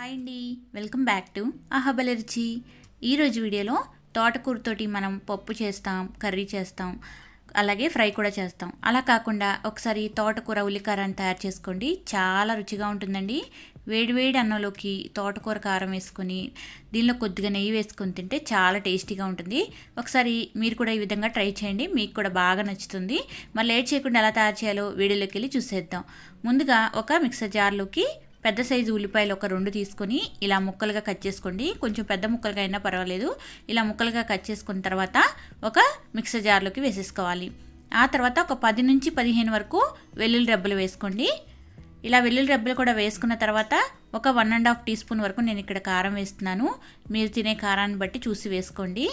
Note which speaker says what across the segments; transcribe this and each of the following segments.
Speaker 1: Hi అండి. Welcome back to అహబల రుచి ఈరోజు వీడియోలో తోటకూరతోటి మనం పప్పు చేస్తాం కర్రీ చేస్తాం అలాగే ఫ్రై కూడా చేస్తాం. అలా కాకుండా ఒకసారి తోటకూర ఉల్లికారాన్ని తయారు చేసుకోండి. చాలా రుచిగా ఉంటుందండి. వేడివేడి అన్నంలోకి తోటకూర కారం వేసుకొని దీనిలో కొద్దిగా నెయ్యి వేసుకొని తింటే చాలా టేస్టీగా ఉంటుంది. ఒకసారి మీరు కూడా ఈ విధంగా ట్రై చేయండి. మీకు కూడా బాగా నచ్చుతుంది. మరి లేట్ చేయకుండా ఎలా తయారు చేయాలో వీడియోలోకి వెళ్ళి చూసేద్దాం. ముందుగా ఒక మిక్సర్ జార్లోకి పెద్ద సైజు ఉల్లిపాయలు ఒక రెండు తీసుకొని ఇలా ముక్కలుగా కట్ చేసుకోండి. కొంచెం పెద్ద ముక్కలుగా అయినా పర్వాలేదు. ఇలా ముక్కలుగా కట్ చేసుకున్న తర్వాత ఒక మిక్సర్ జార్లోకి వేసేసుకోవాలి. ఆ తర్వాత ఒక పది నుంచి పదిహేను వరకు వెల్లుల్లి రెబ్బలు వేసుకోండి. ఇలా వెల్లుల్లి రెబ్బలు కూడా వేసుకున్న తర్వాత ఒక one and half teaspoon వరకు నేను ఇక్కడ కారం వేస్తున్నాను. మీరు తినే కారాన్ని బట్టి చూసి వేసుకోండి.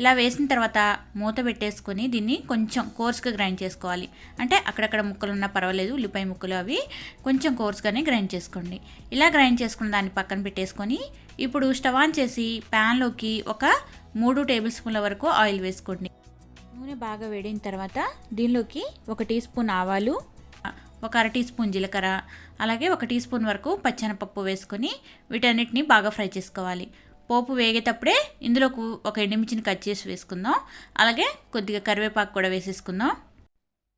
Speaker 1: ఇలా వేసిన తర్వాత మూత పెట్టేసుకొని దీన్ని కొంచెం కోర్స్గా గ్రైండ్ చేసుకోవాలి. అంటే అక్కడక్కడ ముక్కలు ఉన్నా పర్వాలేదు ఉల్లిపాయ ముక్కలు అవి కొంచెం కోర్స్గానే గ్రైండ్ చేసుకోండి. ఇలా గ్రైండ్ చేసుకున్న దాన్ని పక్కన పెట్టేసుకొని ఇప్పుడు స్టవ్ ఆన్ చేసి ప్యాన్లోకి ఒక మూడు టేబుల్ స్పూన్ల వరకు ఆయిల్ వేసుకోండి. నూనె బాగా వేడిన తర్వాత దీనిలోకి ఒక టీ స్పూన్ ఆవాలు ఒక అర టీ స్పూన్ జీలకర్ర అలాగే ఒక టీ స్పూన్ వరకు పచ్చనపప్పు వేసుకొని వీటన్నిటిని బాగా ఫ్రై చేసుకోవాలి. పోపు వేగేటప్పుడే ఇందులో ఒక ఎండుమిర్చిని కట్ చేసి వేసుకుందాం. అలాగే కొద్దిగా కరివేపాకు కూడా వేసేసుకుందాం.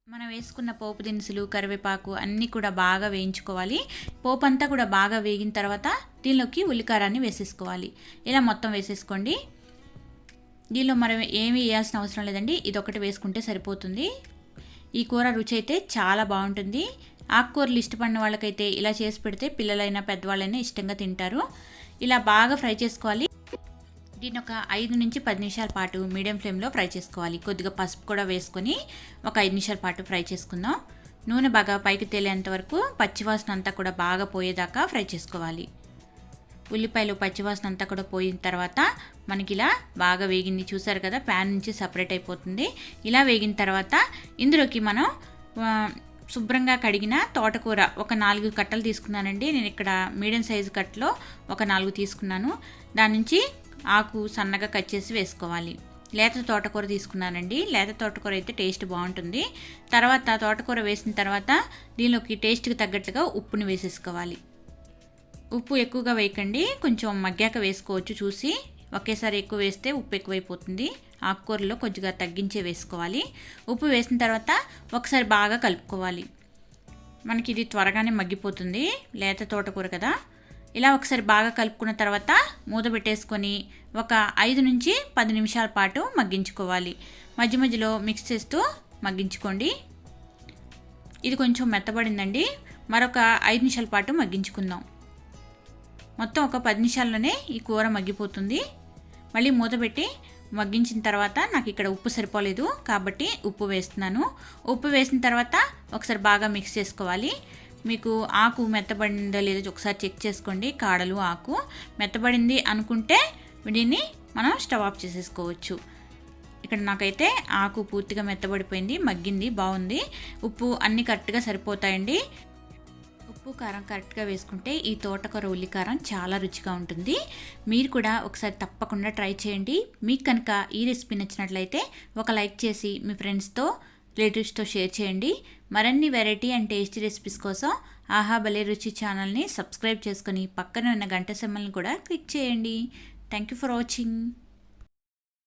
Speaker 1: మనం వేసుకున్న పోపు దినుసులు కరివేపాకు అన్నీ కూడా బాగా వేయించుకోవాలి. పోపు అంతా కూడా బాగా వేగిన తర్వాత దీనిలోకి ఉల్లికారాన్ని వేసేసుకోవాలి. ఇలా మొత్తం వేసేసుకోండి. దీనిలో మనం ఏమి వేయాల్సిన అవసరం లేదండి. ఇది ఒకటి వేసుకుంటే సరిపోతుంది. ఈ కూర రుచి అయితే చాలా బాగుంటుంది. ఆకుకూరలు ఇష్టపడిన వాళ్ళకైతే ఇలా చేసి పెడితే పిల్లలైనా పెద్దవాళ్ళైనా ఇష్టంగా తింటారు. ఇలా బాగా ఫ్రై చేసుకోవాలి. దీన్ని ఒక ఐదు నుంచి పది నిమిషాల పాటు మీడియం ఫ్లేమ్లో ఫ్రై చేసుకోవాలి. కొద్దిగా పసుపు కూడా వేసుకొని ఒక ఐదు నిమిషాల పాటు ఫ్రై చేసుకుందాం. నూనె బాగా పైకి తేలేంత వరకు పచ్చివాసన అంతా కూడా బాగా పోయేదాకా ఫ్రై చేసుకోవాలి. ఉల్లిపాయలు పచ్చివాసన అంతా కూడా పోయిన తర్వాత మనకి ఇలా బాగా వేగింది. చూసారు కదా ప్యాన్ నుంచి సపరేట్ అయిపోతుంది. ఇలా వేగిన తర్వాత ఇందులోకి మనం శుభ్రంగా కడిగిన తోటకూర ఒక నాలుగు కట్టలు తీసుకున్నానండి. నేను ఇక్కడ మీడియం సైజు కట్టలో ఒక నాలుగు తీసుకున్నాను. దాని నుంచి ఆకు సన్నగా కట్ చేసి వేసుకోవాలి. లేత తోటకూర తీసుకున్నానండి. లేత తోటకూర అయితే టేస్ట్ బాగుంటుంది. తర్వాత తోటకూర వేసిన తర్వాత దీనిలోకి టేస్ట్కి తగ్గట్టుగా ఉప్పుని వేసేసుకోవాలి. ఉప్పు ఎక్కువగా వేయకండి. కొంచెం మగ్గాక వేసుకోవచ్చు చూసి. ఒకేసారి ఎక్కువ వేస్తే ఉప్పు ఎక్కువైపోతుంది. ఆకుకూరలో కొద్దిగా తగ్గించే వేసుకోవాలి. ఉప్పు వేసిన తర్వాత ఒకసారి బాగా కలుపుకోవాలి. మనకి ఇది త్వరగానే మగ్గిపోతుంది. లేత తోటకూర కదా. ఇలా ఒకసారి బాగా కలుపుకున్న తర్వాత మూత పెట్టేసుకొని ఒక ఐదు నుంచి పది నిమిషాల పాటు మగ్గించుకోవాలి. మధ్య మధ్యలో మిక్స్ చేస్తూ మగ్గించుకోండి. ఇది కొంచెం మెత్తబడిందండి. మరొక ఐదు నిమిషాల పాటు మగ్గించుకుందాం. మొత్తం ఒక పది నిమిషాల్లోనే ఈ కూర మగ్గిపోతుంది. మళ్ళీ మూత పెట్టి మగ్గించిన తర్వాత నాకు ఇక్కడ ఉప్పు సరిపోలేదు కాబట్టి ఉప్పు వేస్తున్నాను. ఉప్పు వేసిన తర్వాత ఒకసారి బాగా మిక్స్ చేసుకోవాలి. మీకు ఆకు మెత్తబడిందో లేదో ఒకసారి చెక్ చేసుకోండి కాడలు ఆకు మెత్తబడింది అనుకుంటే దీన్ని మనం స్టవ్ ఆఫ్ చేసేసుకోవచ్చు. ఇక్కడ నాకైతే ఆకు పూర్తిగా మెత్తబడిపోయింది మగ్గింది బాగుంది. ఉప్పు అన్నీ కరెక్ట్గా సరిపోతాయండి. ఉప్పు కారం కరెక్ట్గా వేసుకుంటే ఈ తోటకూర ఉల్లికారం చాలా రుచిగా ఉంటుంది. మీరు కూడా ఒకసారి తప్పకుండా ట్రై చేయండి. మీకు కనుక ఈ రెసిపీ నచ్చినట్లయితే ఒక లైక్ చేసి మీ ఫ్రెండ్స్తో రిలేటివ్స్తో షేర్ చేయండి. మరిన్ని వెరైటీ అండ్ టేస్టీ రెసిపీస్ కోసం ఆహా భలే రుచి ఛానల్ని సబ్స్క్రైబ్ చేసుకొని పక్కన ఉన్న గంట సెమ్మల్ని కూడా క్లిక్ చేయండి. Thank you for watching.